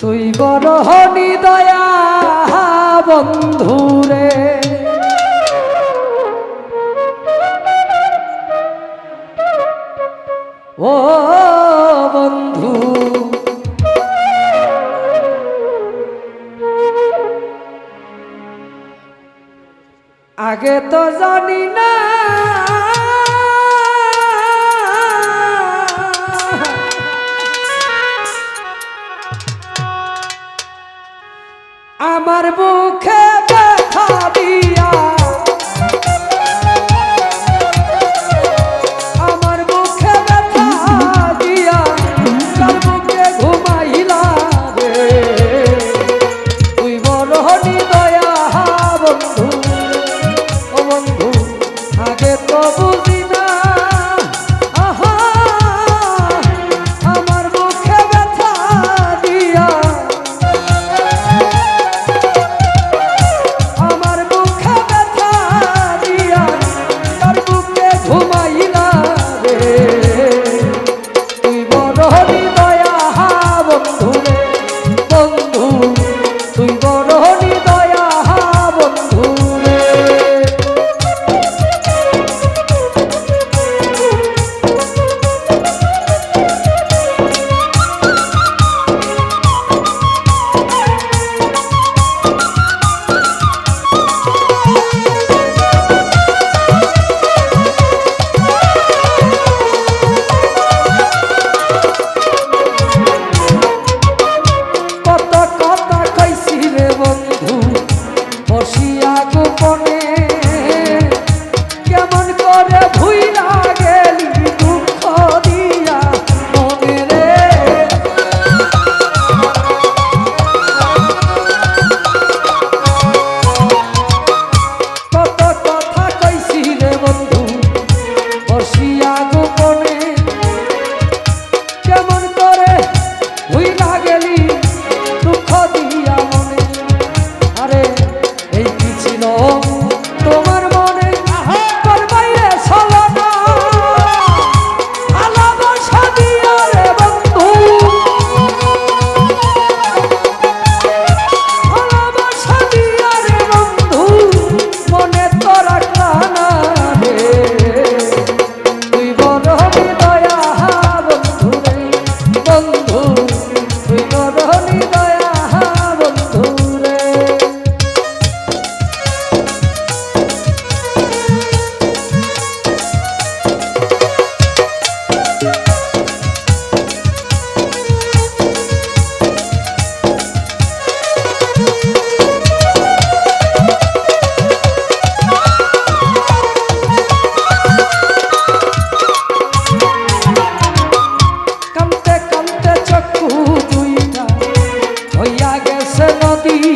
তুই বড় হনি দয়া বন্ধুরে ও বন্ধু আগে তো জানি না গেছে নদী।